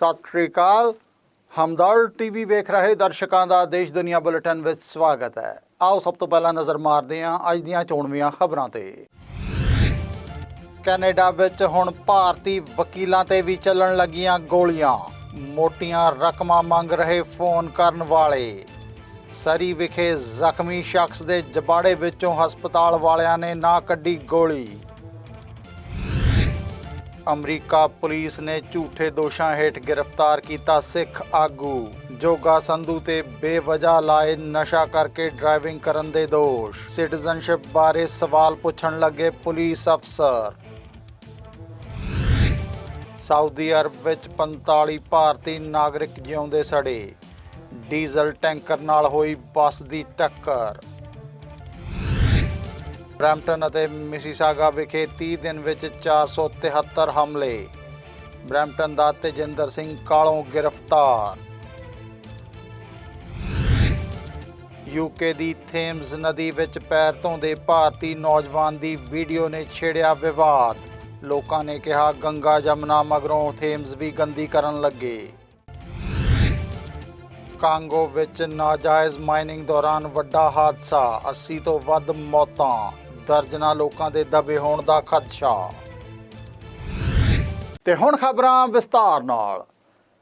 ਸਤਿ ਸ਼੍ਰੀ ਅਕਾਲ। ਹਮਦਰ ਟੀਵੀ ਵੇਖ ਰਹੇ ਦਰਸ਼ਕਾਂ ਦਾ ਦੇਸ਼ ਦੁਨੀਆ ਬੁਲੇਟਿਨ ਵਿੱਚ ਸਵਾਗਤ ਹੈ। ਆਓ ਸਭ ਤੋਂ ਪਹਿਲਾਂ ਨਜ਼ਰ ਮਾਰਦੇ ਹਾਂ ਅੱਜ ਦੀਆਂ ਚੋਣਵੀਆਂ ਖਬਰਾਂ ਤੇ। ਕੈਨੇਡਾ ਵਿੱਚ ਹੁਣ ਭਾਰਤੀ ਵਕੀਲਾਂ ਤੇ ਵੀ ਚੱਲਣ ਲੱਗੀਆਂ ਗੋਲੀਆਂ। ਮੋਟੀਆਂ ਰਕਮਾਂ ਮੰਗ ਰਹੇ ਫੋਨ ਕਰਨ ਵਾਲੇ। ਸਰੀ ਵਿਖੇ ਜ਼ਖਮੀ ਸ਼ਖਸ ਦੇ ਜਬਾੜੇ ਵਿੱਚੋਂ ਹਸਪਤਾਲ ਵਾਲਿਆਂ ਨੇ ਨਾ ਕੱਢੀ ਗੋਲੀ। ਅਮਰੀਕਾ ਪੁਲਿਸ ਨੇ ਝੂਠੇ ਦੋਸ਼ਾਂ ਹੇਠ ਗ੍ਰਿਫਤਾਰ ਕੀਤਾ ਸਿੱਖ ਆਗੂ। ਜੋਗਾ ਸੰਧੂ ਤੇ ਬੇਵਜਾ ਲਾਏ ਨਸ਼ਾ ਕਰਕੇ ਡਰਾਈਵਿੰਗ ਕਰਨ ਦੇ ਦੋਸ਼। ਸਿਟੀਜ਼ਨਸ਼ਿਪ ਬਾਰੇ ਸਵਾਲ ਪੁੱਛਣ ਲੱਗੇ ਪੁਲਿਸ ਅਫਸਰ। ਸਾਊਦੀ ਅਰਬ ਵਿੱਚ 45 ਭਾਰਤੀ ਨਾਗਰਿਕ ਜਿਉਂਦੇ ਸੜੇ। ਡੀਜ਼ਲ ਟੈਂਕਰ ਨਾਲ ਹੋਈ ਬੱਸ ਦੀ ਟੱਕਰ। ਬ੍ਰੈਂਪਟਨ ਅਤੇ ਮਿਸੀਸਾਗਾ ਵਿਖੇ 30 ਦਿਨ ਵਿੱਚ 473 ਹਮਲੇ। ਬ੍ਰੈਂਪਟਨ ਦਾ ਤੇਜਿੰਦਰ ਸਿੰਘ ਕਾਲੋਂ ਗ੍ਰਿਫਤਾਰ? ਯੂਕੇ ਦੀ ਥੇਮਸ ਨਦੀ ਵਿੱਚ ਪੈਰ ਧੋਂਦੇ ਭਾਰਤੀ ਨੌਜਵਾਨ ਦੀ ਵੀਡੀਓ ਨੇ ਛੇੜਿਆ ਵਿਵਾਦ। ਲੋਕਾਂ ਨੇ ਕਿਹਾ ਗੰਗਾ ਜਮਨਾ ਮਗਰੋਂ ਥੇਮਸ ਵੀ ਗੰਦੀ ਕਰਨ ਲੱਗੇ। ਕਾਂਗੋ ਵਿੱਚ ਨਾਜਾਇਜ਼ ਮਾਈਨਿੰਗ ਦੌਰਾਨ ਵੱਡਾ ਹਾਦਸਾ 80 ਤੋਂ ਵੱਧ ਮੌਤਾਂ। ਦਰਜਨਾਂ ਲੋਕਾਂ ਦੇ ਦਬੇ ਹੋਣ ਦਾ ਖਦਸ਼ਾ। ਤੇ ਹੁਣ ਖਬਰਾਂ ਵਿਸਤਾਰ ਨਾਲ।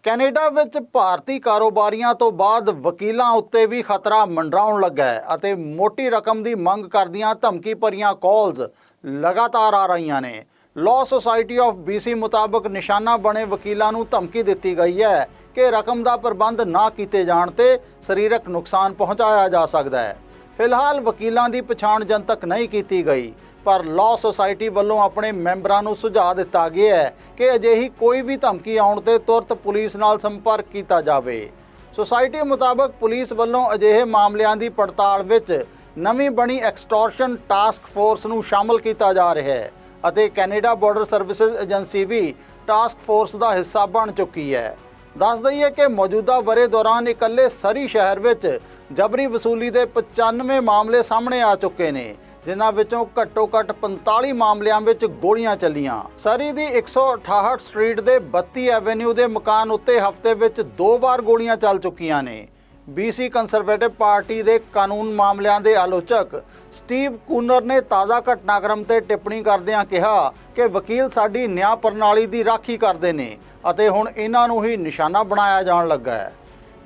ਕੈਨੇਡਾ ਵਿੱਚ ਭਾਰਤੀ ਕਾਰੋਬਾਰੀਆਂ ਤੋਂ ਬਾਅਦ ਵਕੀਲਾਂ ਉੱਤੇ ਵੀ ਖਤਰਾ ਮੰਡਰਾਉਣ ਲੱਗਾ ਹੈ ਅਤੇ ਮੋਟੀ ਰਕਮ ਦੀ ਮੰਗ ਕਰਦੀਆਂ ਧਮਕੀ ਭਰੀਆਂ ਕਾਲਸ ਲਗਾਤਾਰ ਆ ਰਹੀਆਂ ਨੇ। ਲਾਅ ਸੁਸਾਇਟੀ ਆਫ BC ਮੁਤਾਬਕ ਨਿਸ਼ਾਨਾ ਬਣੇ ਵਕੀਲਾਂ ਨੂੰ ਧਮਕੀ ਦਿੱਤੀ ਗਈ ਹੈ ਕਿ ਰਕਮ ਦਾ ਪ੍ਰਬੰਧ ਨਾ ਕੀਤੇ ਜਾਣ ਤੇ ਸਰੀਰਕ ਨੁਕਸਾਨ ਪਹੁੰਚਾਇਆ ਜਾ ਸਕਦਾ ਹੈ। ਫਿਲਹਾਲ ਵਕੀਲਾਂ ਦੀ ਪਛਾਣ ਜਨਤਕ ਨਹੀਂ ਕੀਤੀ ਗਈ, ਪਰ ਲਾਅ ਸੁਸਾਇਟੀ ਵੱਲੋਂ ਆਪਣੇ ਮੈਂਬਰਾਂ ਨੂੰ ਸੁਝਾਅ ਦਿੱਤਾ ਗਿਆ ਹੈ ਕਿ ਅਜਿਹੀ ਕੋਈ ਵੀ ਧਮਕੀ ਆਉਣ ਤੇ ਤੁਰਤ ਪੁਲਿਸ ਨਾਲ ਸੰਪਰਕ ਕੀਤਾ ਜਾਵੇ। ਸੁਸਾਇਟੀ ਮੁਤਾਬਕ ਪੁਲਿਸ ਵੱਲੋਂ ਅਜਿਹੇ ਮਾਮਲਿਆਂ ਦੀ ਪੜਤਾਲ ਵਿੱਚ ਨਵੀਂ ਬਣੀ ਐਕਸਟੋਰਸ਼ਨ ਟਾਸਕ ਫੋਰਸ ਨੂੰ ਸ਼ਾਮਲ ਕੀਤਾ ਜਾ ਰਿਹਾ ਹੈ ਅਤੇ ਕੈਨੇਡਾ ਬਾਰਡਰ ਸਰਵਿਸਿਜ਼ ਏਜੰਸੀ ਵੀ ਟਾਸਕ ਫੋਰਸ ਦਾ ਹਿੱਸਾ ਬਣ ਚੁੱਕੀ ਹੈ। ਦੱਸ ਦਈਏ ਕਿ ਮੌਜੂਦਾ ਵਰੇ ਦੌਰਾਨ ਇਕੱਲੇ ਸਰੀ ਸ਼ਹਿਰ ਵਿੱਚ ਜਬਰੀ ਵਸੂਲੀ ਦੇ 95 ਮਾਮਲੇ ਸਾਹਮਣੇ ਆ ਚੁੱਕੇ ਨੇ, ਜਿਨ੍ਹਾਂ ਵਿੱਚੋਂ ਘੱਟੋ ਘੱਟ 45 ਮਾਮਲਿਆਂ ਵਿੱਚ ਗੋਲੀਆਂ ਚੱਲੀਆਂ। ਸਰੀ ਦੀ 168 ਸਟਰੀਟ ਦੇ 32 ਐਵੇਨਿਊ ਦੇ ਮਕਾਨ ਉੱਤੇ ਹਫ਼ਤੇ ਵਿੱਚ ਦੋ ਵਾਰ ਗੋਲੀਆਂ ਚੱਲ ਚੁੱਕੀਆਂ ਨੇ। BC ਕੰਜ਼ਰਵੇਟਿਵ ਪਾਰਟੀ ਦੇ ਕਾਨੂੰਨ ਮਾਮਲਿਆਂ ਦੇ ਆਲੋਚਕ ਸਟੀਵ ਕੂਨਰ ਨੇ ਤਾਜ਼ਾ ਘਟਨਾਕ੍ਰਮ ਤੇ ਟਿੱਪਣੀ ਕਰਦਿਆਂ ਕਿਹਾ ਕਿ ਵਕੀਲ ਸਾਡੀ ਨਿਆਂ ਪ੍ਰਣਾਲੀ ਦੀ ਰਾਖੀ ਕਰਦੇ ਨੇ ਅਤੇ ਹੁਣ ਇਹਨਾਂ ਨੂੰ ਹੀ ਨਿਸ਼ਾਨਾ ਬਣਾਇਆ ਜਾਣ ਲੱਗਾ ਹੈ।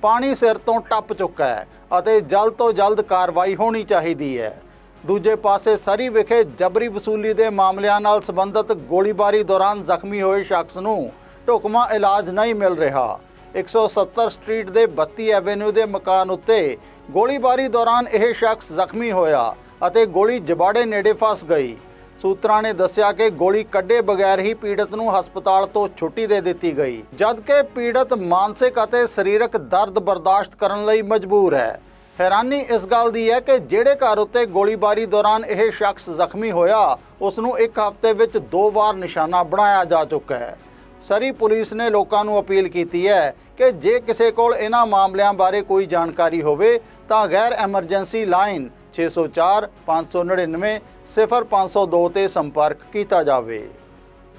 ਪਾਣੀ ਸਿਰ ਤੋਂ ਟੱਪ ਚੁੱਕਾ ਹੈ ਅਤੇ ਜਲਦ ਤੋਂ ਜਲਦ ਕਾਰਵਾਈ ਹੋਣੀ ਚਾਹੀਦੀ ਹੈ। ਦੂਜੇ ਪਾਸੇ ਸਰੀ ਵਿਖੇ ਜਬਰੀ ਵਸੂਲੀ ਦੇ ਮਾਮਲਿਆਂ ਨਾਲ ਸੰਬੰਧਿਤ ਗੋਲੀਬਾਰੀ ਦੌਰਾਨ ਜ਼ਖਮੀ ਹੋਏ ਸ਼ਖਸ ਨੂੰ ਢੁਕਮਾ ਇਲਾਜ ਨਹੀਂ ਮਿਲ ਰਿਹਾ। 170 ਸਟਰੀਟ ਦੇ 32 ਐਵੇਨਿਊ ਦੇ ਮਕਾਨ ਉੱਤੇ ਗੋਲੀਬਾਰੀ ਦੌਰਾਨ ਇਹ ਸ਼ਖਸ ਜ਼ਖਮੀ ਹੋਇਆ ਅਤੇ ਗੋਲੀ ਜਬਾੜੇ ਨੇੜੇ ਫਸ ਗਈ। ਸੂਤਰਾਂ ਨੇ ਦੱਸਿਆ ਕਿ ਗੋਲੀ ਕੱਢੇ ਬਗੈਰ ਹੀ ਪੀੜਤ ਨੂੰ ਹਸਪਤਾਲ ਤੋਂ ਛੁੱਟੀ ਦੇ ਦਿੱਤੀ ਗਈ, ਜਦਕਿ ਪੀੜਤ ਮਾਨਸਿਕ ਅਤੇ ਸਰੀਰਕ ਦਰਦ ਬਰਦਾਸ਼ਤ ਕਰਨ ਲਈ ਮਜਬੂਰ ਹੈ। ਹੈਰਾਨੀ ਇਸ ਗੱਲ ਦੀ ਹੈ ਕਿ ਜਿਹੜੇ ਘਰ ਉੱਤੇ ਗੋਲੀਬਾਰੀ ਦੌਰਾਨ ਇਹ ਸ਼ਖਸ ਜ਼ਖਮੀ ਹੋਇਆ ਉਸ ਨੂੰ ਇੱਕ ਹਫ਼ਤੇ ਵਿੱਚ ਦੋ ਵਾਰ ਨਿਸ਼ਾਨਾ ਬਣਾਇਆ ਜਾ ਚੁੱਕਾ ਹੈ। ਸਰੀ ਪੁਲਿਸ ਨੇ ਲੋਕਾਂ ਨੂੰ ਅਪੀਲ ਕੀਤੀ ਹੈ ਕਿ ਜੇ ਕਿਸੇ ਕੋਲ ਇਹਨਾਂ ਮਾਮਲਿਆਂ ਬਾਰੇ ਕੋਈ ਜਾਣਕਾਰੀ ਹੋਵੇ, ਤਾਂ ਗੈਰ ਐਮਰਜੈਂਸੀ ਲਾਈਨ 604 599 0502 ਤੇ ਸੰਪਰਕ ਕੀਤਾ ਜਾਵੇ।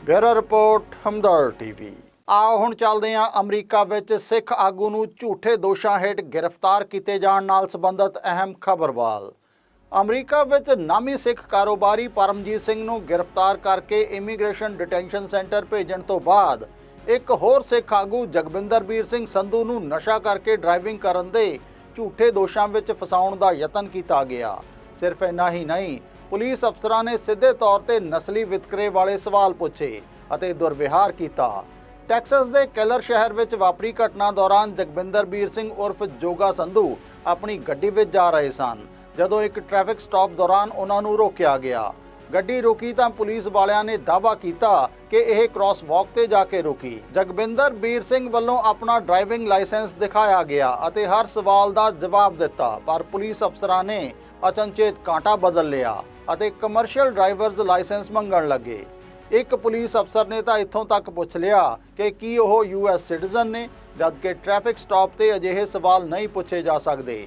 Bureau report Hamdard TV. ਆਓ ਹੁਣ ਚੱਲਦੇ ਹਾਂ ਅਮਰੀਕਾ ਵਿੱਚ ਸਿੱਖ ਆਗੂ ਨੂੰ ਝੂਠੇ ਦੋਸ਼ਾਂ ਹੇਠ ਗ੍ਰਿਫਤਾਰ ਕੀਤੇ ਜਾਣ ਨਾਲ ਸੰਬੰਧਿਤ ਅਹਿਮ ਖਬਰਵਾਲ। ਅਮਰੀਕਾ ਵਿੱਚ ਨਾਮੀ ਸਿੱਖ ਕਾਰੋਬਾਰੀ ਪਰਮਜੀਤ ਸਿੰਘ ਨੂੰ ਗ੍ਰਿਫਤਾਰ ਕਰਕੇ ਇਮੀਗ੍ਰੇਸ਼ਨ ਡਿਟੈਂਸ਼ਨ ਸੈਂਟਰ ਭੇਜਣ ਤੋਂ ਬਾਅਦ ਇੱਕ ਹੋਰ ਸਿੱਖ ਆਗੂ ਜਗਵਿੰਦਰਬੀਰ ਸਿੰਘ ਸੰਧੂ ਨੂੰ ਨਸ਼ਾ ਕਰਕੇ ਡਰਾਈਵਿੰਗ ਕਰਨ ਦੇ ਝੂਠੇ ਦੋਸ਼ਾਂ ਵਿੱਚ ਫਸਾਉਣ ਦਾ ਯਤਨ ਕੀਤਾ ਗਿਆ। ਸਿਰਫ ਇੰਨਾ ਹੀ ਨਹੀਂ, ਪੁਲਿਸ ਅਫਸਰਾਂ ਨੇ ਸਿੱਧੇ ਤੌਰ ਤੇ ਨਸਲੀ ਵਿਤਕਰੇ ਵਾਲੇ ਸਵਾਲ ਪੁੱਛੇ ਅਤੇ ਦੁਰਵਿਹਾਰ ਕੀਤਾ। ਟੈਕਸਸ ਦੇ ਕੈਲਰ ਸ਼ਹਿਰ ਵਿੱਚ ਵਾਪਰੀ ਘਟਨਾ ਦੌਰਾਨ ਜਗਵਿੰਦਰਬੀਰ ਸਿੰਘ ਉਰਫ ਜੋਗਾ ਸੰਧੂ ਆਪਣੀ ਗੱਡੀ ਵਿੱਚ ਜਾ ਰਹੇ ਸਨ। ਜਦੋਂ ਇੱਕ ਟ੍ਰੈਫਿਕ ਸਟਾਪ ਦੌਰਾਨ ਉਹਨਾਂ ਨੂੰ ਰੋਕਿਆ ਗਿਆ। ਗੱਡੀ ਰੁਕੀ ਤਾਂ ਪੁਲਿਸ ਵਾਲਿਆਂ ਨੇ ਦਾਅਵਾ ਕੀਤਾ ਕਿ ਇਹ ਕ੍ਰਾਸ ਵਾਕ ਤੇ ਜਾ ਕੇ ਰੁਕੀ। ਜਗਵਿੰਦਰ ਬੀਰ ਸਿੰਘ ਵੱਲੋਂ ਆਪਣਾ ਡਰਾਈਵਿੰਗ ਲਾਇਸੈਂਸ ਦਿਖਾਇਆ ਗਿਆ ਅਤੇ ਹਰ ਸਵਾਲ ਦਾ ਜਵਾਬ ਦਿੱਤਾ, ਪਰ ਪੁਲਿਸ ਅਫਸਰਾਂ ਨੇ ਅਚਨਚੇਤ ਕਾਂਟਾ ਬਦਲ ਲਿਆ ਅਤੇ ਕਮਰਸ਼ੀਅਲ ਡਰਾਈਵਰਜ਼ ਲਾਇਸੈਂਸ ਮੰਗਣ ਲੱਗੇ। ਇੱਕ ਪੁਲਿਸ ਅਫਸਰ ਨੇ ਤਾਂ ਇੱਥੋਂ ਤੱਕ ਪੁੱਛ ਲਿਆ ਕਿ ਕੀ ਉਹ ਯੂਐਸ ਸਿਟੀਜ਼ਨ ਨੇ, ਜਦਕਿ ਟ੍ਰੈਫਿਕ ਸਟਾਪ ਤੇ ਅਜਿਹੇ ਸਵਾਲ ਨਹੀਂ ਪੁੱਛੇ ਜਾ ਸਕਦੇ।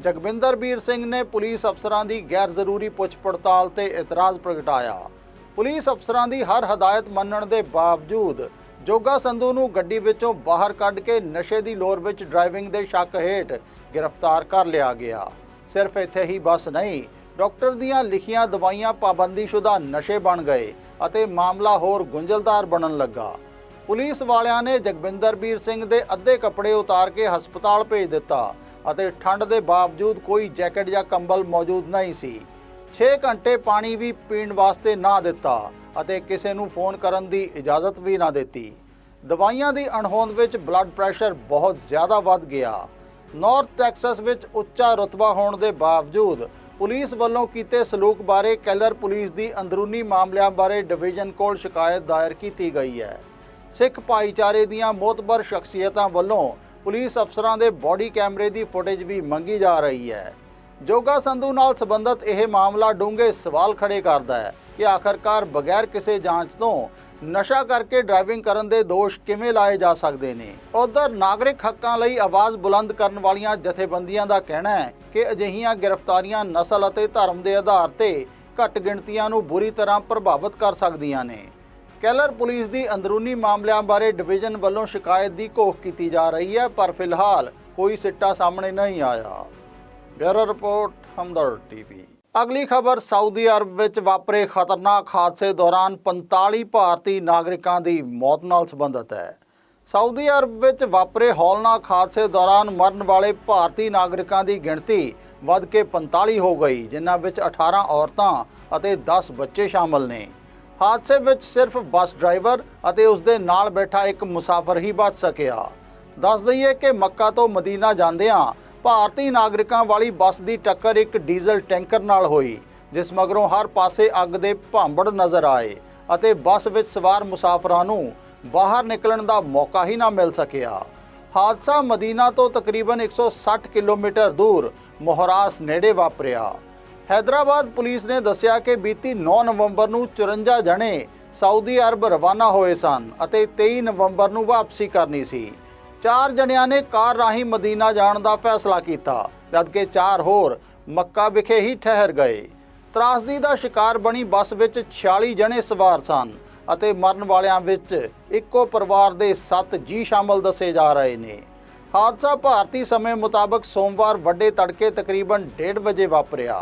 ਜਗਵਿੰਦਰਬੀਰ ਸਿੰਘ ਨੇ ਪੁਲਿਸ ਅਫਸਰਾਂ ਦੀ ਗੈਰ ਜ਼ਰੂਰੀ ਪੁੱਛ ਪੜਤਾਲ ਤੇ ਇਤਰਾਜ਼ ਪ੍ਰਗਟਾਇਆ। ਪੁਲਿਸ ਅਫਸਰਾਂ ਦੀ ਹਰ ਹਦਾਇਤ ਮੰਨਣ ਦੇ ਬਾਵਜੂਦ ਜੋਗਾ ਸੰਧੂ ਨੂੰ ਗੱਡੀ ਵਿੱਚੋਂ ਬਾਹਰ ਕੱਢ ਕੇ ਨਸ਼ੇ ਦੀ ਲੋਰ ਵਿੱਚ ਡਰਾਈਵਿੰਗ ਦੇ ਸ਼ੱਕ ਹੇਠ ਗ੍ਰਿਫਤਾਰ ਕਰ ਲਿਆ ਗਿਆ। ਸਿਰਫ ਇੱਥੇ ਹੀ ਬਸ ਨਹੀਂ, ਡਾਕਟਰ ਦੀਆਂ ਲਿਖੀਆਂ ਦਵਾਈਆਂ ਪਾਬੰਦੀਸ਼ੁਦਾ ਨਸ਼ੇ ਬਣ ਗਏ ਅਤੇ ਮਾਮਲਾ ਹੋਰ ਗੁੰਝਲਦਾਰ ਬਣਨ ਲੱਗਾ। ਪੁਲਿਸ ਵਾਲਿਆਂ ਨੇ ਜਗਵਿੰਦਰ ਵੀਰ ਸਿੰਘ ਦੇ ਅੱਧੇ ਕੱਪੜੇ ਉਤਾਰ ਕੇ ਹਸਪਤਾਲ ਭੇਜ ਦਿੱਤਾ। ਅਤੇ ਠੰਡ ਦੇ ਬਾਵਜੂਦ ਕੋਈ ਜੈਕਟ ਜਾਂ ਕੰਬਲ ਮੌਜੂਦ ਨਹੀਂ ਸੀ। 6 ਘੰਟੇ ਪਾਣੀ ਵੀ ਪੀਣ ਵਾਸਤੇ ਨਾ ਦਿੱਤਾ ਅਤੇ ਕਿਸੇ ਨੂੰ ਫੋਨ ਕਰਨ ਦੀ ਇਜਾਜ਼ਤ ਵੀ ਨਾ ਦਿੱਤੀ। ਦਵਾਈਆਂ ਦੀ ਅਣਹੋਂਦ ਵਿੱਚ ਬਲੱਡ ਪ੍ਰੈਸ਼ਰ ਬਹੁਤ ਜ਼ਿਆਦਾ ਵੱਧ ਗਿਆ। ਨਾਰਥ ਟੈਕਸਸ ਵਿੱਚ ਉੱਚਾ ਰੁਤਬਾ ਹੋਣ ਦੇ ਬਾਵਜੂਦ ਪੁਲਿਸ ਵੱਲੋਂ ਕੀਤੇ ਸਲੂਕ ਬਾਰੇ ਕੈਲਰ ਪੁਲਿਸ ਦੀ ਅੰਦਰੂਨੀ ਮਾਮਲਿਆਂ ਬਾਰੇ ਡਿਵੀਜ਼ਨ ਕੋਲ ਸ਼ਿਕਾਇਤ ਦਾਇਰ ਕੀਤੀ ਗਈ ਹੈ। ਸਿੱਖ ਭਾਈਚਾਰੇ ਦੀਆਂ ਮੋਤਬਰ ਸ਼ਖਸੀਅਤਾਂ ਵੱਲੋਂ ਪੁਲਿਸ ਅਫਸਰਾਂ ਦੇ ਬੋਡੀ ਕੈਮਰੇ ਦੀ ਫੁਟੇਜ ਵੀ ਮੰਗੀ ਜਾ ਰਹੀ ਹੈ। ਜੋਗਾ ਸੰਧੂ ਨਾਲ ਸੰਬੰਧਤ ਇਹ ਮਾਮਲਾ ਡੂੰਘੇ ਸਵਾਲ ਖੜੇ ਕਰਦਾ ਹੈ ਕਿ ਆਖਰਕਾਰ ਬਗੈਰ ਕਿਸੇ ਜਾਂਚ ਤੋਂ ਨਸ਼ਾ ਕਰਕੇ ਡਰਾਈਵਿੰਗ ਕਰਨ ਦੇ ਦੋਸ਼ ਕਿਵੇਂ ਲਾਏ ਜਾ ਸਕਦੇ ਨੇ? ਉਧਰ ਨਾਗਰਿਕ ਹੱਕਾਂ ਲਈ ਆਵਾਜ਼ ਬੁਲੰਦ ਕਰਨ ਵਾਲੀਆਂ ਜਥੇਬੰਦੀਆਂ ਦਾ ਕਹਿਣਾ ਹੈ ਕਿ ਅਜਿਹੀਆਂ ਗ੍ਰਿਫਤਾਰੀਆਂ ਨਸਲ ਅਤੇ ਧਰਮ ਦੇ ਆਧਾਰ ਤੇ ਘੱਟ ਗਿਣਤੀਆਂ ਨੂੰ ਬੁਰੀ ਤਰ੍ਹਾਂ ਪ੍ਰਭਾਵਿਤ ਕਰ ਸਕਦੀਆਂ ਨੇ। ਕੈਲਰ ਪੁਲਿਸ ਦੀ ਅੰਦਰੂਨੀ ਮਾਮਲਿਆਂ ਬਾਰੇ ਡਿਵੀਜ਼ਨ ਵੱਲੋਂ ਸ਼ਿਕਾਇਤ ਦੀ ਘੋਖ ਕੀਤੀ ਜਾ ਰਹੀ ਹੈ, ਪਰ ਫਿਲਹਾਲ ਕੋਈ ਸਿੱਟਾ ਸਾਹਮਣੇ ਨਹੀਂ ਆਇਆ। Bureau report Hamdard TV. ਅਗਲੀ ਖਬਰ, ਸਾਊਦੀ ਅਰਬ ਵਿੱਚ ਵਾਪਰੇ ਖਤਰਨਾਕ ਹਾਦਸੇ ਦੌਰਾਨ 45 ਭਾਰਤੀ ਨਾਗਰਿਕਾਂ ਦੀ ਮੌਤ ਨਾਲ ਸੰਬੰਧਿਤ ਹੈ। ਸਾਊਦੀ ਅਰਬ ਵਿੱਚ ਵਾਪਰੇ ਹੌਲਨਾਕ ਹਾਦਸੇ ਦੌਰਾਨ ਮਰਨ ਵਾਲੇ ਭਾਰਤੀ ਨਾਗਰਿਕਾਂ ਦੀ ਗਿਣਤੀ ਵੱਧ ਕੇ 45 ਹੋ ਗਈ, ਜਿਨ੍ਹਾਂ ਵਿੱਚ 18 ਔਰਤਾਂ ਅਤੇ 10 ਬੱਚੇ ਸ਼ਾਮਲ ਨੇ। ਹਾਦਸੇ ਵਿੱਚ ਸਿਰਫ ਬੱਸ ਡਰਾਈਵਰ ਅਤੇ ਉਸ ਦੇ ਨਾਲ ਬੈਠਾ ਇੱਕ ਮੁਸਾਫਰ ਹੀ ਬਚ ਸਕਿਆ। ਦੱਸ ਦਈਏ ਕਿ ਮੱਕਾ ਤੋਂ ਮਦੀਨਾ ਜਾਂਦਿਆਂ ਭਾਰਤੀ ਨਾਗਰਿਕਾਂ ਵਾਲੀ ਬੱਸ ਦੀ ਟੱਕਰ ਇੱਕ ਡੀਜ਼ਲ ਟੈਂਕਰ ਨਾਲ ਹੋਈ, ਜਿਸ ਮਗਰੋਂ ਹਰ ਪਾਸੇ ਅੱਗ ਦੇ ਭਾਂਬੜ ਨਜ਼ਰ ਆਏ ਅਤੇ ਬੱਸ ਵਿੱਚ ਸਵਾਰ ਮੁਸਾਫਰਾਂ ਨੂੰ ਬਾਹਰ ਨਿਕਲਣ ਦਾ ਮੌਕਾ ਹੀ ਨਾ ਮਿਲ ਸਕਿਆ। ਹਾਦਸਾ ਮਦੀਨਾ ਤੋਂ ਤਕਰੀਬਨ 160 ਕਿਲੋਮੀਟਰ ਦੂਰ ਮੋਹਰਾਸ ਨੇੜੇ ਵਾਪਰਿਆ। ਹੈਦਰਾਬਾਦ ਪੁਲਿਸ ਨੇ ਦੱਸਿਆ ਕਿ ਬੀਤੀ 9 ਨਵੰਬਰ ਨੂੰ 54 ਜਣੇ ਸਾਊਦੀ ਅਰਬ ਰਵਾਨਾ ਹੋਏ ਸਨ ਅਤੇ 23 ਨਵੰਬਰ ਨੂੰ ਵਾਪਸੀ ਕਰਨੀ ਸੀ। ਚਾਰ ਜਣਿਆਂ ਨੇ ਕਾਰ ਰਾਹੀਂ ਮਦੀਨਾ ਜਾਣ ਦਾ ਫੈਸਲਾ ਕੀਤਾ, ਜਦਕਿ ਚਾਰ ਹੋਰ ਮੱਕਾ ਵਿਖੇ ਹੀ ਠਹਿਰ ਗਏ। ਤਰਾਸਦੀ ਦਾ ਸ਼ਿਕਾਰ ਬਣੀ ਬੱਸ ਵਿੱਚ 46 ਜਣੇ ਸਵਾਰ ਸਨ ਅਤੇ ਮਰਨ ਵਾਲਿਆਂ ਵਿੱਚ ਇੱਕੋ ਪਰਿਵਾਰ ਦੇ 7 ਜੀ ਸ਼ਾਮਲ ਦੱਸੇ ਜਾ ਰਹੇ ਨੇ। ਹਾਦਸਾ ਭਾਰਤੀ ਸਮੇਂ ਮੁਤਾਬਕ ਸੋਮਵਾਰ ਵੱਡੇ ਤੜਕੇ ਤਕਰੀਬਨ 1:30 ਵਜੇ ਵਾਪਰਿਆ।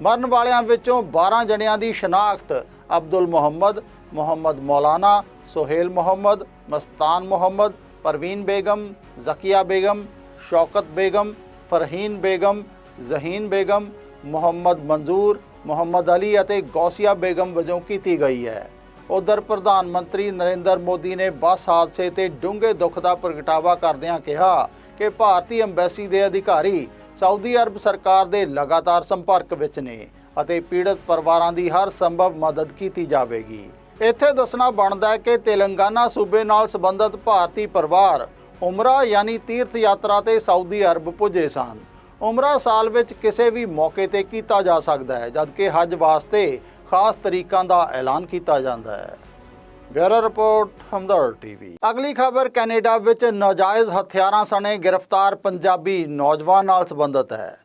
ਮਰਨ ਵਾਲਿਆਂ ਵਿੱਚੋਂ 12 ਜਣਿਆਂ ਦੀ ਸ਼ਨਾਖਤ ਅਬਦੁਲ ਮੁਹੰਮਦ ਮੁਹੰਮਦ ਮੌਲਾਨਾ ਸੁਹੇਲ ਮੁਹੰਮਦ, ਮਸਤਾਨ ਮੁਹੰਮਦ, ਪਰਵੀਨ ਬੇਗਮ, ਜ਼ਕੀਆ ਬੇਗਮ, ਸ਼ੌਕਤ ਬੇਗਮ, ਫਰਹੀਨ ਬੇਗਮ, ਜ਼ਹੀਨ ਬੇਗਮ, ਮੁਹੰਮਦ ਮਨਜ਼ੂਰ ਮੁਹੰਮਦ ਅਲੀ ਅਤੇ ਗੌਸੀਆ ਬੇਗਮ ਵਜੋਂ ਕੀਤੀ ਗਈ ਹੈ। ਉਧਰ ਪ੍ਰਧਾਨ ਮੰਤਰੀ ਨਰਿੰਦਰ ਮੋਦੀ ਨੇ ਬੱਸ ਹਾਦਸੇ ਤੇ ਡੂੰਘੇ ਦੁੱਖ ਦਾ ਪ੍ਰਗਟਾਵਾ ਕਰਦਿਆਂ ਕਿਹਾ ਕਿ ਭਾਰਤੀ ਐਮਬੈਸੀ ਦੇ ਅਧਿਕਾਰੀ ਸਾਊਦੀ ਅਰਬ ਸਰਕਾਰ ਦੇ ਲਗਾਤਾਰ ਸੰਪਰਕ ਵਿੱਚ ਨੇ ਅਤੇ ਪੀੜਤ ਪਰਿਵਾਰਾਂ ਦੀ ਹਰ ਸੰਭਵ ਮਦਦ ਕੀਤੀ ਜਾਵੇਗੀ। ਇੱਥੇ ਦੱਸਣਾ ਬਣਦਾ ਹੈ ਕਿ ਤੇਲੰਗਾਨਾ ਸੂਬੇ ਨਾਲ ਸੰਬੰਧਿਤ ਭਾਰਤੀ ਪਰਿਵਾਰ ਉਮਰਾ ਯਾਨੀ ਤੀਰਥ ਯਾਤਰਾ ਤੇ ਸਾਊਦੀ ਅਰਬ ਪੁੱਜੇ ਸਨ। ਉਮਰਾ ਸਾਲ ਵਿੱਚ ਕਿਸੇ ਵੀ ਮੌਕੇ ਤੇ ਕੀਤਾ ਜਾ ਸਕਦਾ ਹੈ, ਜਦਕਿ ਹਜ ਵਾਸਤੇ ਖਾਸ ਤਰੀਕਾਂ ਦਾ ਐਲਾਨ ਕੀਤਾ ਜਾਂਦਾ ਹੈ। Bureau report Hamdard TV. ਅਗਲੀ ਖਬਰ, ਕੈਨੇਡਾ ਵਿੱਚ ਨਾਜਾਇਜ਼ ਹਥਿਆਰਾਂ ਸਣੇ ਗ੍ਰਿਫਤਾਰ ਪੰਜਾਬੀ ਨੌਜਵਾਨ ਨਾਲ ਸੰਬੰਧਿਤ ਹੈ।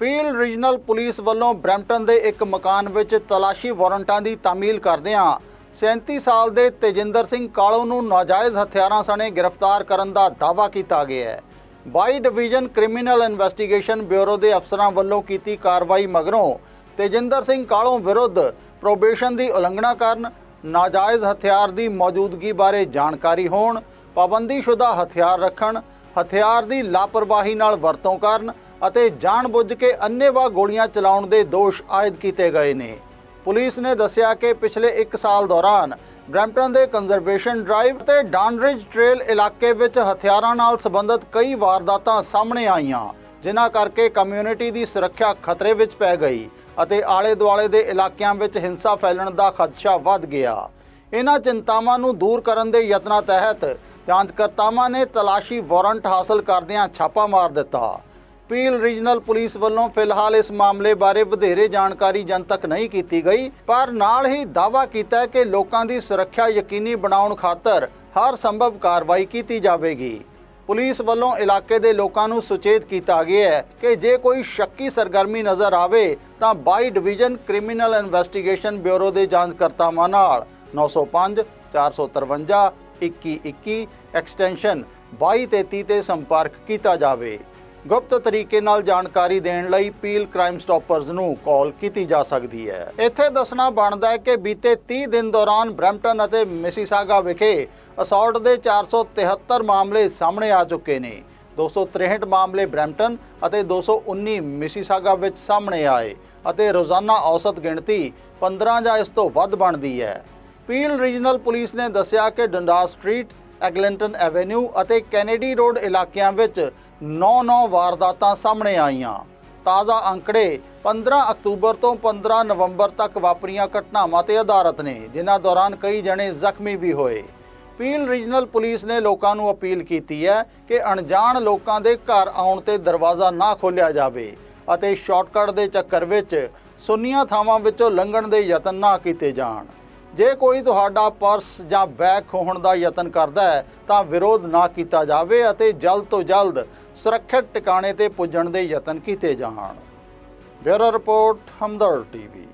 ਪੀਲ ਰੀਜਨਲ ਪੁਲਿਸ ਵੱਲੋਂ ਬ੍ਰੈਂਪਟਨ ਦੇ ਇੱਕ ਮਕਾਨ ਵਿੱਚ ਤਲਾਸ਼ੀ ਵਾਰੰਟਾਂ ਦੀ ਤਾਮੀਲ ਕਰਦਿਆਂ 37 ਸਾਲ ਦੇ ਤੇਜਿੰਦਰ ਸਿੰਘ ਕਾਲੋ ਨੂੰ ਨਾਜਾਇਜ਼ ਹਥਿਆਰਾਂ ਸਣੇ ਗ੍ਰਿਫਤਾਰ ਕਰਨ ਦਾ ਦਾਅਵਾ ਕੀਤਾ ਗਿਆ ਹੈ। ਬਾਈ ਡਿਵੀਜ਼ਨ ਕ੍ਰਿਮੀਨਲ ਇਨਵੈਸਟੀਗੇਸ਼ਨ ਬਿਊਰੋ ਦੇ ਅਫਸਰਾਂ ਵੱਲੋਂ ਕੀਤੀ ਕਾਰਵਾਈ ਮਗਰੋਂ ਤੇਜਿੰਦਰ ਸਿੰਘ ਕਾਲੋਂ ਵਿਰੁੱਧ ਪ੍ਰੋਬੇਸ਼ਨ ਦੀ ਉਲੰਘਣਾ ਕਰਨ ਨਾਜਾਇਜ਼ ਹਥਿਆਰ ਦੀ ਮੌਜੂਦਗੀ ਬਾਰੇ ਜਾਣਕਾਰੀ ਹੋਣ, ਪਾਬੰਦੀਸ਼ੁਦਾ ਹਥਿਆਰ ਰੱਖਣ, ਹਥਿਆਰ ਦੀ ਲਾਪਰਵਾਹੀ ਨਾਲ ਵਰਤੋਂ ਕਰਨ ਅਤੇ ਜਾਣਬੁੱਝ ਕੇ ਅੰਨ੍ਹੇਵਾਹ ਗੋਲੀਆਂ ਚਲਾਉਣ ਦੇ ਦੋਸ਼ ਆਇਦ ਕੀਤੇ ਗਏ ਨੇ। ਪੁਲਿਸ ਨੇ ਦੱਸਿਆ ਕਿ ਪਿਛਲੇ 1 ਸਾਲ ਦੌਰਾਨ ਬ੍ਰੈਂਪਟਨ ਦੇ ਕੰਜ਼ਰਵੇਸ਼ਨ ਡਰਾਈਵ ਤੇ ਡਾਂਡਰਿਜ ਟ੍ਰੇਲ ਇਲਾਕੇ ਵਿੱਚ ਹਥਿਆਰਾਂ ਨਾਲ ਸੰਬੰਧਿਤ ਕਈ ਵਾਰਦਾਤਾਂ ਸਾਹਮਣੇ ਆਈਆਂ, ਜਿਨ੍ਹਾਂ ਕਰਕੇ ਕਮਿਊਨਿਟੀ ਦੀ ਸੁਰੱਖਿਆ ਖਤਰੇ ਵਿੱਚ ਪੈ ਗਈ। ਅਤੇ ਆਲੇ-ਦੁਆਲੇ ਦੇ ਇਲਾਕਿਆਂ ਵਿੱਚ ਹਿੰਸਾ ਫੈਲਣ ਦਾ ਖਦਸ਼ਾ ਵੱਧ ਗਿਆ। ਇਹਨਾਂ ਚਿੰਤਾਵਾਂ ਨੂੰ ਦੂਰ ਕਰਨ ਦੇ ਯਤਨਾਂ ਤਹਿਤ ਜਾਂਚਕਰਤਾਵਾਂ ਨੇ ਤਲਾਸ਼ੀ ਵਾਰੰਟ ਹਾਸਲ ਕਰਦਿਆਂ ਛਾਪਾ ਮਾਰ ਦਿੱਤਾ। ਪੀਲ ਰੀਜਨਲ ਪੁਲਿਸ ਵੱਲੋਂ ਫਿਲਹਾਲ ਇਸ ਮਾਮਲੇ ਬਾਰੇ ਵਧੇਰੇ ਜਾਣਕਾਰੀ ਜਨਤਕ ਨਹੀਂ ਕੀਤੀ ਗਈ, ਪਰ ਨਾਲ ਹੀ ਦਾਅਵਾ ਕੀਤਾ ਕਿ ਲੋਕਾਂ ਦੀ ਸੁਰੱਖਿਆ ਯਕੀਨੀ ਬਣਾਉਣ ਖਾਤਰ ਹਰ ਸੰਭਵ ਕਾਰਵਾਈ ਕੀਤੀ ਜਾਵੇਗੀ। ਪੁਲਿਸ ਵੱਲੋਂ ਇਲਾਕੇ ਦੇ ਲੋਕਾਂ ਨੂੰ ਸੁਚੇਤ ਕੀਤਾ ਗਿਆ ਹੈ ਕਿ ਜੇ ਕੋਈ ਸ਼ੱਕੀ ਸਰਗਰਮੀ ਨਜ਼ਰ ਆਵੇ ਤਾਂ 22 ਡਿਵੀਜ਼ਨ ਕ੍ਰਿਮੀਨਲ ਇਨਵੈਸਟੀਗੇਸ਼ਨ ਬਿਊਰੋ ਦੇ ਜਾਂਚਕਰਤਾਵਾਂ ਨਾਲ। 905 453 2121 ਐਕਸਟੈਂਸ਼ਨ 2233 ਤੇ ਸੰਪਰਕ ਕੀਤਾ ਜਾਵੇ। ਗੁਪਤ ਤਰੀਕੇ ਨਾਲ ਜਾਣਕਾਰੀ ਦੇਣ ਲਈ ਪੀਲ ਕ੍ਰਾਈਮ ਸਟਾਪਰਜ਼ ਨੂੰ ਕਾਲ ਕੀਤੀ ਜਾ ਸਕਦੀ ਹੈ। ਇੱਥੇ ਦੱਸਣਾ ਬਣਦਾ ਹੈ ਕਿ ਬੀਤੇ 30 ਦਿਨ ਦੌਰਾਨ ਬਰੈਂਪਟਨ ਅਤੇ ਮਿਸੀਸਾਗਾ ਵਿਖੇ ਅਸੌਲਟ ਦੇ 473 ਮਾਮਲੇ ਸਾਹਮਣੇ ਆ ਚੁੱਕੇ ਨੇ। 263 ਮਾਮਲੇ ਬਰੈਂਪਟਨ ਅਤੇ 219 ਮਿਸੀਸਾਗਾ ਵਿੱਚ ਸਾਹਮਣੇ ਆਏ ਅਤੇ ਰੋਜ਼ਾਨਾ ਔਸਤ ਗਿਣਤੀ 15 ਜਾਂ ਇਸ ਤੋਂ ਵੱਧ ਬਣਦੀ ਹੈ। ਪੀਲ ਰੀਜਨਲ ਪੁਲਿਸ ਨੇ ਦੱਸਿਆ ਕਿ ਡੰਡਾ ਸਟਰੀਟ, ਐਗਲਿੰਟਨ ਐਵੇਨਿਊ ਅਤੇ ਕੈਨੇਡੀ ਰੋਡ ਇਲਾਕਿਆਂ ਵਿੱਚ 9-9 ਵਾਰਦਾਤਾਂ ਸਾਹਮਣੇ ਆਈਆਂ। ਤਾਜ਼ਾ ਅੰਕੜੇ 15 ਅਕਤੂਬਰ ਤੋਂ 15 ਨਵੰਬਰ ਤੱਕ ਵਾਪਰੀਆਂ ਘਟਨਾਵਾਂ ਤੇ ਆਧਾਰਿਤ ਨੇ, ਜਿਨ੍ਹਾਂ ਦੌਰਾਨ ਕਈ ਜਣੇ ਜ਼ਖਮੀ ਵੀ ਹੋਏ। ਪੀਲ ਰੀਜਨਲ ਪੁਲਿਸ ਨੇ ਲੋਕਾਂ ਨੂੰ ਅਪੀਲ ਕੀਤੀ ਹੈ ਕਿ ਅਣਜਾਣ ਲੋਕਾਂ ਦੇ ਘਰ ਆਉਣ ਤੇ ਦਰਵਾਜ਼ਾ ਨਾ ਖੋਲ੍ਹਿਆ ਜਾਵੇ ਅਤੇ ਸ਼ਾਰਟਕਟ ਦੇ ਚੱਕਰ ਵਿੱਚ ਸੁੰਨੀਆਂ ਥਾਵਾਂ ਵਿੱਚੋਂ ਲੰਘਣ ਦੇ ਯਤਨ ਨਾ ਕੀਤੇ ਜਾਣ। ਜੇ ਕੋਈ ਤੁਹਾਡਾ ਪਰਸ ਜਾਂ ਬੈਗ ਖੋਹਣ ਦਾ ਯਤਨ ਕਰਦਾ ਹੈ, ਤਾਂ ਵਿਰੋਧ ਨਾ ਕੀਤਾ ਜਾਵੇ ਅਤੇ ਜਲਦ ਤੋਂ ਜਲਦ ਸੁਰੱਖਿਅਤ ਟਿਕਾਣੇ ਤੇ ਪੁੱਜਣ ਦੇ ਯਤਨ ਕੀਤੇ ਜਾਣ। Bureau report Hamdard TV.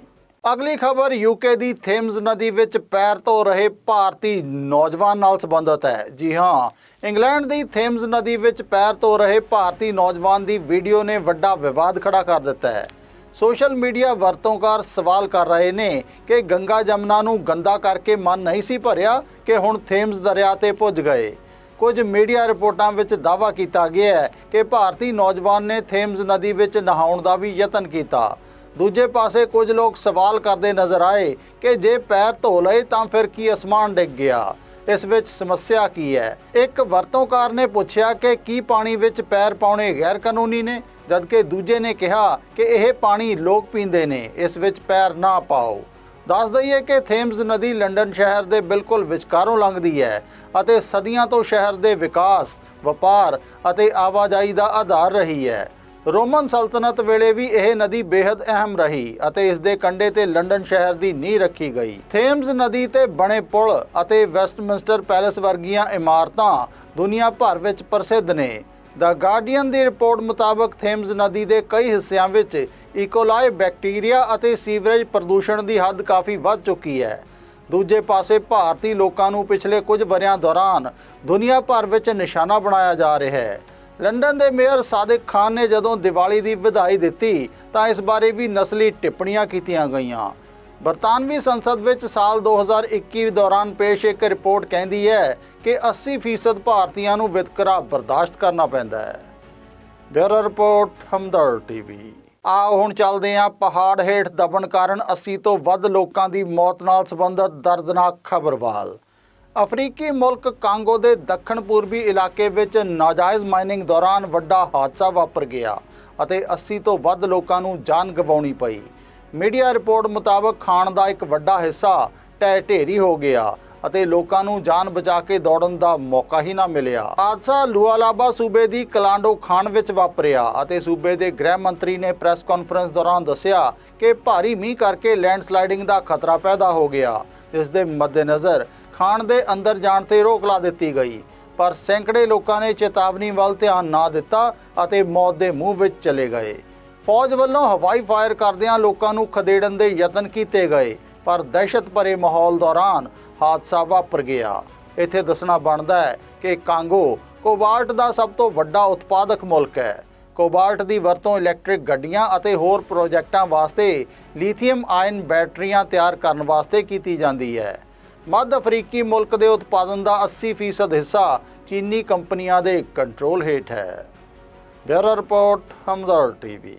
ਅਗਲੀ ਖਬਰ ਯੂਕੇ ਦੀ ਥੇਮਸ ਨਦੀ ਵਿੱਚ ਪੈਰ ਧੋ ਰਹੇ ਭਾਰਤੀ ਨੌਜਵਾਨ ਨਾਲ ਸੰਬੰਧਿਤ ਹੈ। ਜੀ ਹਾਂ, ਇੰਗਲੈਂਡ ਦੀ ਥੇਮਸ ਨਦੀ ਵਿੱਚ ਪੈਰ ਧੋ ਰਹੇ ਭਾਰਤੀ ਨੌਜਵਾਨ ਦੀ ਵੀਡੀਓ ਨੇ ਵੱਡਾ ਵਿਵਾਦ ਖੜਾ ਕਰ ਦਿੱਤਾ ਹੈ। ਸੋਸ਼ਲ ਮੀਡੀਆ ਵਰਤੋਂਕਾਰ ਸਵਾਲ ਕਰ ਰਹੇ ਨੇ ਕਿ ਗੰਗਾ ਜਮਨਾ ਨੂੰ ਗੰਦਾ ਕਰਕੇ ਮਨ ਨਹੀਂ ਸੀ ਭਰਿਆ ਕਿ ਹੁਣ ਥੇਮਸ ਦਰਿਆ ਤੇ ਪੁੱਜ ਗਏ। ਕੁਝ ਮੀਡੀਆ ਰਿਪੋਰਟਾਂ ਵਿੱਚ ਦਾਅਵਾ ਕੀਤਾ ਗਿਆ ਹੈ ਕਿ ਭਾਰਤੀ ਨੌਜਵਾਨ ਨੇ ਥੇਮਜ਼ ਨਦੀ ਵਿੱਚ ਨਹਾਉਣ ਦਾ ਵੀ ਯਤਨ ਕੀਤਾ। ਦੂਜੇ ਪਾਸੇ ਕੁਝ ਲੋਕ ਸਵਾਲ ਕਰਦੇ ਨਜ਼ਰ ਆਏ ਕਿ ਜੇ ਪੈਰ ਧੋ ਲਏ ਤਾਂ ਫਿਰ ਕੀ ਅਸਮਾਨ ਡਿੱਗ ਗਿਆ? ਇਸ ਵਿੱਚ ਸਮੱਸਿਆ ਕੀ ਹੈ? ਇੱਕ ਵਰਤੋਂਕਾਰ ਨੇ ਪੁੱਛਿਆ ਕਿ ਕੀ ਪਾਣੀ ਵਿੱਚ ਪੈਰ ਪਾਉਣੇ ਗੈਰ ਕਾਨੂੰਨੀ ਨੇ, ਜਦਕਿ ਦੂਜੇ ਨੇ ਕਿਹਾ ਕਿ ਇਹ ਪਾਣੀ ਲੋਕ ਪੀਂਦੇ ਨੇ, ਇਸ ਵਿੱਚ ਪੈਰ ਨਾ ਪਾਓ। ਦੱਸ ਦਈਏ ਕਿ ਥੇਮਸ ਨਦੀ ਲੰਡਨ ਸ਼ਹਿਰ ਦੇ ਬਿਲਕੁਲ ਵਿਚਕਾਰੋਂ ਲੰਘਦੀ ਹੈ ਅਤੇ ਸਦੀਆਂ ਤੋਂ ਸ਼ਹਿਰ ਦੇ ਵਿਕਾਸ, ਵਪਾਰ ਅਤੇ ਆਵਾਜਾਈ ਦਾ ਆਧਾਰ ਰਹੀ ਹੈ। ਰੋਮਨ ਸਲਤਨਤ ਵੇਲੇ ਵੀ ਇਹ ਨਦੀ ਬੇहद ਅਹਿਮ ਰਹੀ ਅਤੇ ਇਸ ਦੇ ਕੰਢੇ ਤੇ ਲੰਡਨ ਸ਼ਹਿਰ ਦੀ ਨੀਂਹ ਰੱਖੀ ਗਈ। ਥੇਮਸ ਨਦੀ ਤੇ ਬਣੇ ਪੁਲ ਅਤੇ ਵੈਸਟਮਿੰਸਟਰ ਪੈਲੇਸ ਵਰਗੀਆਂ ਇਮਾਰਤਾਂ ਦੁਨੀਆ ਭਰ ਵਿੱਚ ਪ੍ਰਸਿੱਧ ਨੇ। ਦਾ ਗਾਰਡੀਅਨ ਦੀ ਰਿਪੋਰਟ ਮੁਤਾਬਕ ਥੇਮਜ਼ ਨਦੀ ਦੇ ਕਈ ਹਿੱਸਿਆਂ ਵਿੱਚ e. ਇਕੋਲਾਈ ਬੈਕਟੀਰੀਆ ਅਤੇ ਸੀਵਰੇਜ ਪ੍ਰਦੂਸ਼ਣ ਦੀ ਹੱਦ ਕਾਫੀ ਵੱਧ ਚੁੱਕੀ ਹੈ। ਦੂਜੇ ਪਾਸੇ ਭਾਰਤੀ ਲੋਕਾਂ ਨੂੰ ਪਿਛਲੇ ਕੁਝ ਵਰਿਆਂ ਦੌਰਾਨ ਦੁਨੀਆ ਭਰ ਵਿੱਚ ਨਿਸ਼ਾਨਾ ਬਣਾਇਆ ਜਾ ਰਿਹਾ ਹੈ। ਲੰਡਨ ਦੇ ਮੇਅਰ ਸਾਦਿਕ ਖਾਨ ਨੇ ਜਦੋਂ ਦੀਵਾਲੀ ਦੀ ਵਧਾਈ ਦਿੱਤੀ ਤਾਂ ਇਸ ਬਾਰੇ ਵੀ ਨਸਲੀ ਟਿੱਪਣੀਆਂ ਕੀਤੀਆਂ ਗਈਆਂ। ਬਰਤਾਨਵੀ ਸੰਸਦ ਵਿੱਚ ਸਾਲ 2021 ਦੌਰਾਨ ਪੇਸ਼ ਇੱਕ ਰਿਪੋਰਟ ਕਹਿੰਦੀ ਹੈ ਕਿ 80% ਭਾਰਤੀਆਂ ਨੂੰ ਵਿਤਕਰਾ ਬਰਦਾਸ਼ਤ ਕਰਨਾ ਪੈਂਦਾ ਹੈ। Bureau report Hamdard TV. ਆਓ ਹੁਣ ਚੱਲਦੇ ਹਾਂ ਪਹਾੜ ਹੇਠ ਦਬਣ ਕਾਰਨ 80 ਤੋਂ ਵੱਧ ਲੋਕਾਂ ਦੀ ਮੌਤ ਨਾਲ ਸੰਬੰਧਿਤ ਦਰਦਨਾਕ ਖਬਰ ਵੱਲ ਅਫਰੀਕੀ ਮੁਲਕ ਕਾਂਗੋ ਦੇ ਦੱਖਣ ਪੂਰਬੀ ਇਲਾਕੇ ਵਿੱਚ ਨਾਜਾਇਜ਼ ਮਾਈਨਿੰਗ ਦੌਰਾਨ ਵੱਡਾ ਹਾਦਸਾ ਵਾਪਰ ਗਿਆ ਅਤੇ 80 ਤੋਂ ਵੱਧ ਲੋਕਾਂ ਨੂੰ ਜਾਨ ਗਵਾਉਣੀ ਪਈ। ਮੀਡੀਆ ਰਿਪੋਰਟ ਮੁਤਾਬਕ ਖਾਣ ਦਾ ਇੱਕ ਵੱਡਾ ਹਿੱਸਾ ਢਹਿ ਢੇਰੀ ਹੋ ਗਿਆ ਅਤੇ ਲੋਕਾਂ ਨੂੰ ਜਾਨ ਬਚਾ ਕੇ ਦੌੜਨ ਦਾ ਮੌਕਾ ਹੀ ਨਾ ਮਿਲਿਆ। ਹਾਦਸਾ ਲੁਆਲਾਬਾ ਸੂਬੇ ਦੀ ਕਲਾਂਡੋ ਖਾਨ ਵਿੱਚ ਵਾਪਰਿਆ ਅਤੇ ਸੂਬੇ ਦੇ ਗ੍ਰਹਿ ਮੰਤਰੀ ਨੇ ਪ੍ਰੈਸ ਕਾਨਫਰੰਸ ਦੌਰਾਨ ਦੱਸਿਆ ਕਿ ਭਾਰੀ ਮੀਂਹ ਕਰਕੇ ਲੈਂਡਸਲਾਈਡਿੰਗ ਦਾ ਖਤਰਾ ਪੈਦਾ ਹੋ ਗਿਆ ਇਸ ਦੇ ਮੱਦੇਨਜ਼ਰ ਖਾਨ ਦੇ ਅੰਦਰ ਜਾਣ ਤੇ ਰੋਕ ਲਾ ਦਿੱਤੀ ਗਈ। ਪਰ ਸੈਂਕੜੇ ਲੋਕਾਂ ਨੇ ਚੇਤਾਵਨੀ ਵੱਲ ਧਿਆਨ ਨਾ ਦਿੱਤਾ ਅਤੇ ਮੌਤ ਦੇ ਮੂੰਹ ਵਿੱਚ ਚਲੇ ਗਏ। ਫੌਜ ਵੱਲੋਂ ਹਵਾਈ ਫਾਇਰ ਕਰਦਿਆਂ ਲੋਕਾਂ ਨੂੰ ਖਦੇੜਨ ਦੇ ਯਤਨ ਕੀਤੇ ਗਏ, ਪਰ ਦਹਿਸ਼ਤ ਭਰੇ ਮਾਹੌਲ ਦੌਰਾਨ ਹਾਦਸਾ ਵਾਪਰ ਗਿਆ। ਇੱਥੇ ਦੱਸਣਾ ਬਣਦਾ ਹੈ ਕਿ ਕਾਂਗੋ ਕੋਬਾਲਟ ਦਾ ਸਭ ਤੋਂ ਵੱਡਾ ਉਤਪਾਦਕ ਮੁਲਕ ਹੈ। ਕੋਬਾਲਟ ਦੀ ਵਰਤੋਂ ਇਲੈਕਟ੍ਰਿਕ ਗੱਡੀਆਂ ਅਤੇ ਹੋਰ ਪ੍ਰੋਜੈਕਟਾਂ ਵਾਸਤੇ ਲੀਥੀਅਮ ਆਇਨ ਬੈਟਰੀਆਂ ਤਿਆਰ ਕਰਨ ਵਾਸਤੇ ਕੀਤੀ ਜਾਂਦੀ ਹੈ। ਮੱਧ ਅਫਰੀਕੀ ਮੁਲਕ ਦੇ ਉਤਪਾਦਨ ਦਾ 80% ਹਿੱਸਾ ਚੀਨੀ ਕੰਪਨੀਆਂ ਦੇ ਕੰਟਰੋਲ ਹੇਠ ਹੈ। Bureau report Hamdard TV.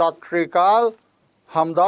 ਸਤਿ ਸ਼੍ਰੀ ਅਕਾਲ ਹਮਦਰ